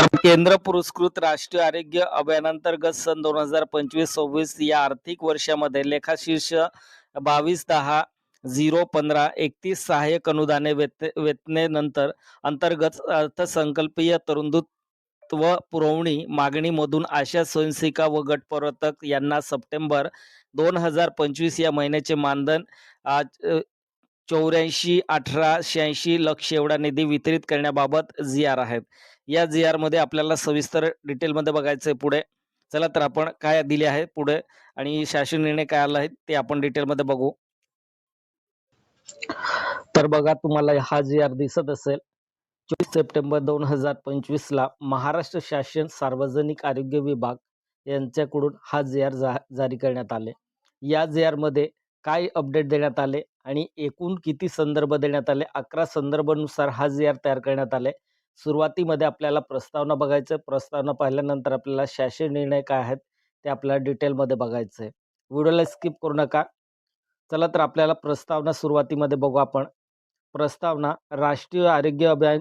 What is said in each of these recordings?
केंद्र पुरस्कृत राष्ट्रीय आरोग्य अभियानांतर्गत सन दोन हजार पंचवीस सव्वीस या आर्थिक वर्षामध्ये लेखाशीर्ष बावीस दहा झिरो पंधरा एकतीस सहाय्यक अनुदाने वेत वेतनेनंतर अंतर्गत अर्थसंकल्पीय तरुणत्व पुरवणी मागणीमधून आशा स्वयंसेविका व गटप्रवर्तक यांना सप्टेंबर दोन हजार पंचवीस या महिन्याचे मानधन आज चौऱ्याऐंशी अठरा शहाऐंशी लक्ष एवढा निधी वितरित करण्याबाबत जी आर आहेत. या जी आरमध्ये आपल्याला सविस्तर डिटेलमध्ये बघायचं आहे पुढे. चला तर आपण काय दिले आहे पुढे आणि शासन निर्णय काय आला आहे ते आपण डिटेलमध्ये बघू. तर बघा तुम्हाला हा जी आर दिसत असेल. चोवीस सप्टेंबर दोन हजार पंचवीस ला महाराष्ट्र शासन सार्वजनिक आरोग्य विभाग यांच्याकडून हा जी आर जा जारी करण्यात आले. या जी आरमध्ये काय अपडेट देण्यात आले आणि एकूण किती संदर्भ देण्यात आले? अकरा संदर्भानुसार हा जी आर तयार करण्यात आले. सुरुवातीमध्ये आपल्याला प्रस्तावना बघायचं आहे प्रस्तावना पाहिल्यानंतर आपल्याला शासन निर्णय काय आहेत ते आपल्याला डिटेलमध्ये बघायचं आहे व्हिडिओला स्किप करू नका. चला तर आपल्याला प्रस्तावना सुरुवातीमध्ये बघू आपण. प्रस्तावना राष्ट्रीय आरोग्य अभियान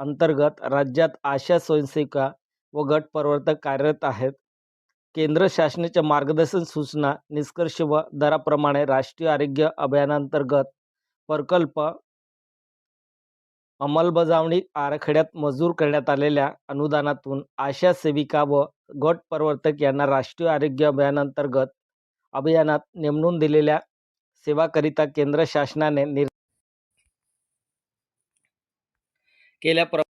अंतर्गत राज्यात आशा स्वयंसेविका व गट प्रवर्तक कार्यरत आहेत. केंद्र शासनाच्या मार्गदर्शन सूचना निष्कर्ष व दराप्रमाणे राष्ट्रीय आरोग्य अभियानांतर्गत प्रकल्प अंमलबजावणी आराखड्यात मंजूर करण्यात आलेल्या अनुदानातून आशा सेविका व गट प्रवर्तक यांना राष्ट्रीय आरोग्य अभियानांतर्गत अभियानात नेमणून दिलेल्या सेवाकरिता केंद्र शासनाने निर केल्याप्र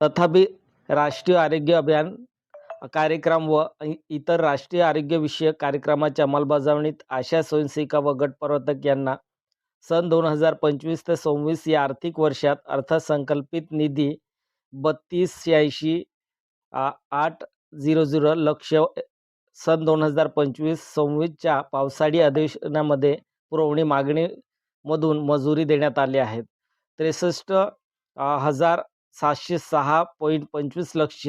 तथापि राष्ट्रीय आरोग्य अभियान कार्यक्रम व इतर राष्ट्रीय आरोग्यविषयक कार्यक्रमाच्या अंमलबजावणीत आशा स्वयंसेविका व गट प्रवर्तक यांना सन दोन हजार पंचवीस ते सव्वीस या आर्थिक वर्षात अर्थसंकल्पित निधी बत्तीस शहाऐंशी आ- आठ झिरो झिरो लक्ष सन दोन हजार पंचवीस सव्वीसच्या पावसाळी अधिवेशनामध्ये पुरवणी मागणीमधून मंजुरी देण्यात आली आहेत त्रेसष्ट हजार सातशे सहा पॉईंट पंचवीस लक्ष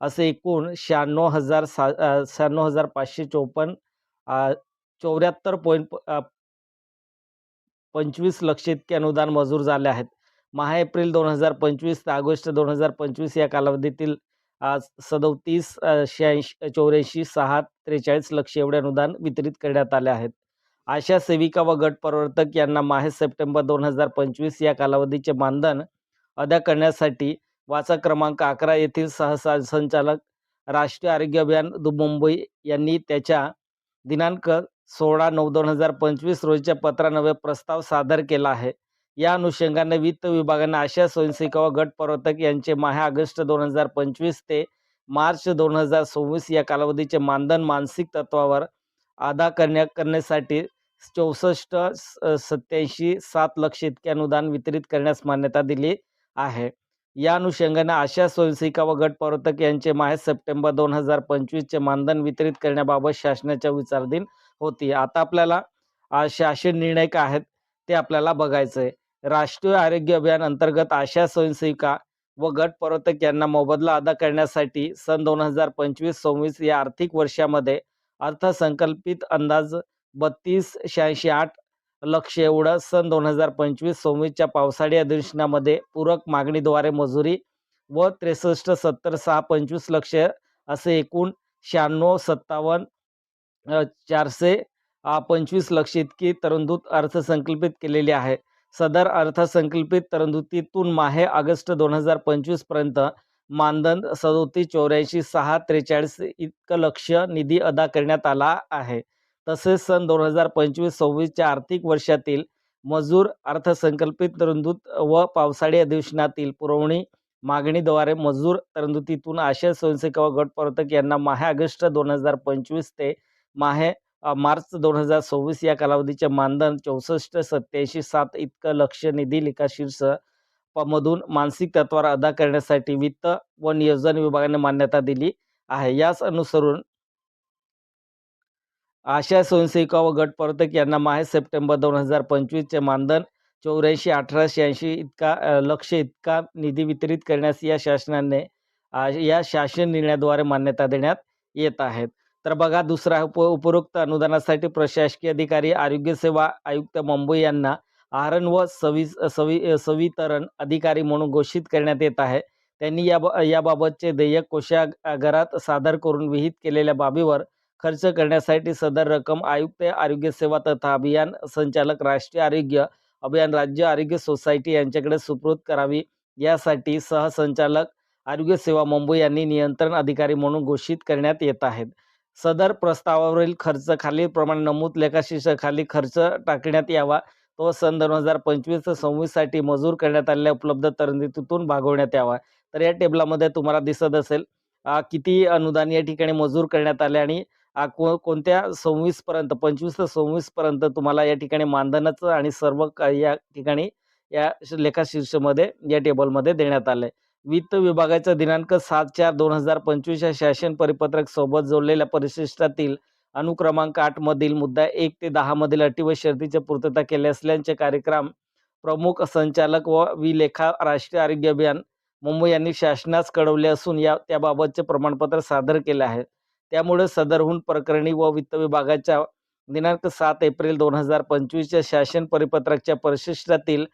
असे एकूण शहाण्णव हजार सा शहाण्णव हजार पाचशे चोपन्न चौऱ्याहत्तर पॉईंट पंचवीस लक्ष इतके अनुदान मंजूर झाले आहेत. महा एप्रिल दोन हजार पंचवीस ते ऑगस्ट दोन हजार पंचवीस या कालावधीतील आज सदोतीस शहाऐंशी चौऱ्याऐंशी सहा त्रेचाळीस लक्ष एवढे अनुदान वितरित करण्यात आले आहेत. आशा सेविका व गट प्रवर्तक यांना माहे सप्टेंबर दोन हजार पंचवीस या कालावधीचे मानधन अदा करण्यासाठी वाचा क्रमांक अकरा येथील सहसा संचालक राष्ट्रीय आरोग्य अभियान दु मुंबई यांनी त्याच्या दिनांक सोळा नऊ दोन हजार पंचवीस रोजीच्या पत्रानवे प्रस्ताव सादर केला आहे. या अनुषंगाने वित्त विभागाने आशा स्वयंसेविका व गट प्रवर्तक यांचे माहे ऑगस्ट दोन हजार पंचवीस ते मार्च दोन हजार सव्वीस या कालावधीचे मानधन मानसिक तत्वावर अदा करण्या करण्यासाठी चौसष्ट सत्याऐंशी सात लक्ष इतके अनुदान वितरित करण्यास मान्यता दिली. आहे. या अनुषंगाने आशा स्वयंसेविका व गट प्रवर्तक यांचे माहे सप्टेंबर दोन हजार पंचवीसचे मानधन वितरित करण्याबाबत शासनाच्या विचारधीन होती. आता आपल्याला शासन निर्णय काय आहेत ते आपल्याला बघायचं आहे राष्ट्रीय आरोग्य अभियान अंतर्गत आशा स्वयंसेविका व गट प्रवर्तक यांना मोबदला अदा करण्यासाठी सन दोन हजार पंचवीस सव्वीस या आर्थिक वर्षामध्ये अर्थसंकल्पित अंदाज बत्तीस शहाऐंशी आठ लक्ष एवढं. सन दोन हजार पंचवीस सव्वीसच्या पावसाळी अधिवेशनामध्ये पूरक मागणीद्वारे मजुरी व त्रेसष्ट सत्तर सहा पंचवीस लक्ष असे एकूण शहाण्णव सत्तावन्न चारशे पंचवीस लक्ष इतकी तरंदूत अर्थसंकल्पित केलेली आहे. सदर अर्थसंकल्पित तरंदुतीतून माहे ऑगस्ट दोन हजार पंचवीसपर्यंत मानधन सदोतीस चौऱ्याऐंशी सहा त्रेचाळीस इतकं लक्ष निधी अदा करण्यात आला आहे. तसेच सन दोन हजार पंचवीस सव्वीसच्या आर्थिक वर्षातील मजूर अर्थसंकल्पित तरंदूत व पावसाळी अधिवेशनातील पुरवणी मागणीद्वारे मजूर तरंदुतीतून आशय स्वयंसेविका व गट प्रवर्तक यांना माहे ऑगस्ट दोन हजार पंचवीस ते माहे मार्च दोन हजार सव्वीस या कालावधीचे मानधन चौसष्ट सत्याऐंशी सात इतकं लक्ष निधी लिखाशीर्ष मधून मानसिक तत्वावर अदा करण्यासाठी वित्त व नियोजन विभागाने मान्यता दिली आहे. यास अनुसरून आशा स्वयंसेविका व गट प्रवर्तक यांना माहे सप्टेंबर दोन हजार पंचवीसचे मानधन चौऱ्याऐंशी अठरा शहाऐंशी इतका लक्ष इतका निधी वितरित करण्यास या शासनाने या शासन निर्णयाद्वारे मान्यता देण्यात येत आहेत. तर बघा दुसरा उप उपरोक्त अनुदानासाठी प्रशासकीय अधिकारी आरोग्य सेवा आयुक्त मुंबई यांना आहरण व सवि सवि सवितरण अधिकारी म्हणून घोषित करण्यात येत आहे. त्यांनी या याबाबतचे देयक कोषागारात सादर करून विहित केलेल्या बाबीवर खर्च करण्यासाठी सदर रक्कम आयुक्त आरोग्य सेवा तथा अभियान संचालक राष्ट्रीय आरोग्य अभियान राज्य आरोग्य सोसायटी यांच्याकडे सुपूर्द करावी. यासाठी सहसंचालक आरोग्य सेवा मुंबई यांनी नियंत्रण अधिकारी म्हणून घोषित करण्यात येत आहेत. सदर प्रस्तावावरील खर्च खालीलप्रमाणे नमूद लेखाशीर्षाखाली खर्च टाकण्यात यावा. तो सन दोन हजार पंचवीस ते सव्वीससाठी मजूर करण्यात आलेल्या उपलब्ध तरतुदीतून भागवण्यात यावा. तर या टेबलामध्ये तुम्हाला दिसत असेल किती अनुदान या ठिकाणी मजूर करण्यात आले आणि कोणत्या सव्वीस कोणत्या सव्वीसपर्यंत पंचवीस ते सव्वीसपर्यंत तुम्हाला या ठिकाणी मानधनाचं आणि सर्व का या ठिकाणी या लेखा लेखाशीर्षमध्ये या टेबलमध्ये देण्यात आले वित्त विभागाचा दिनांक सात चार दोन हजार पंचवीस या शासन परिपत्रक सोबत जोडलेल्या परिशिष्टातील अनुक्रमांक आठमधील मुद्दा एक ते दहामधील अटी व शर्तीची पूर्तता केली असल्याचे कार्यक्रम प्रमुख संचालक व विलेखा राष्ट्रीय आरोग्य अभियान मुंबई यांनी शासनास कळवले असून या त्याबाबतचे प्रमाणपत्र सादर केले आहे. त्यामुळे सदरहून प्रकरणी व वित्त विभागाच्या दिनांक सात एप्रिल दोन हजार पंचवीसच्या शासन परिपत्रकच्या परिशिष्टातील